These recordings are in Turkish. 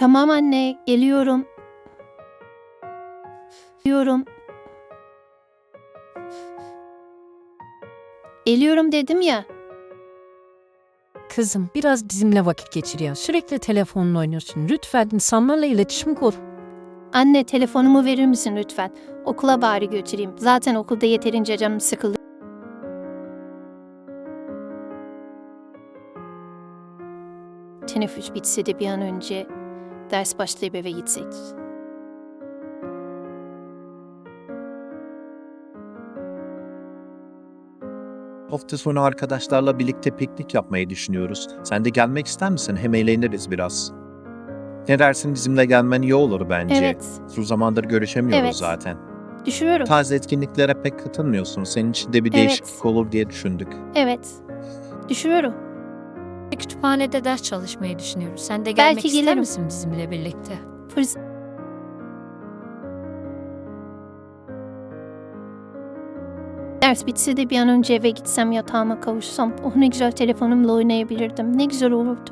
Tamam anne, geliyorum. Geliyorum. Geliyorum dedim ya. Kızım biraz bizimle vakit geçir ya. Sürekli telefonla oynuyorsun. Lütfen insanlarla iletişim kur. Anne telefonumu verir misin lütfen? Okula bari götüreyim. Zaten okulda yeterince canım sıkıldı. Teneffüs bitse de bir an önce ders başlayıp eve gitsek. Hafta sonu arkadaşlarla birlikte piknik yapmayı düşünüyoruz. Sen de gelmek ister misin? Hem eğleniriz biraz. Ne dersin bizimle gelmen iyi olur bence. Evet, Uzun zamandır görüşemiyoruz Evet. zaten. düşünüyorum. Taze etkinliklere pek katılmıyorsun. Senin için de bir Evet. değişiklik olur diye düşündük. Evet, düşünüyorum. Kütüphanede ders çalışmayı düşünüyoruz. Sen de Belki gelmek ister gelirim. misin bizimle birlikte? Fırs- Ders bitse de bir an önce eve gitsem yatağıma kavuşsam. Oh ne güzel telefonumla oynayabilirdim. Ne güzel olurdu.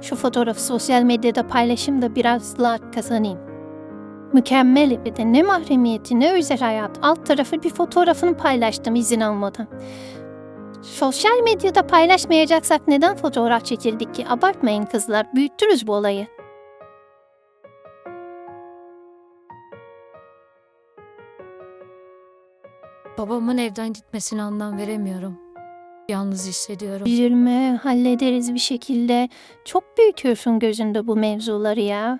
Şu fotoğrafı sosyal medyada paylaşayım da biraz like kazanayım. Mükemmel bir de ne mahremiyeti ne özel hayat. Alt tarafı bir fotoğrafını paylaştım izin almadan. Sosyal medyada paylaşmayacaksak neden fotoğraf çekildik ki? Abartmayın kızlar, büyüttünüz bu olayı. Babamın evden gitmesine anlam veremiyorum. Yalnız hissediyorum. Bilirme, hallederiz bir şekilde. Çok büyütüyorsun gözünde bu mevzuları ya.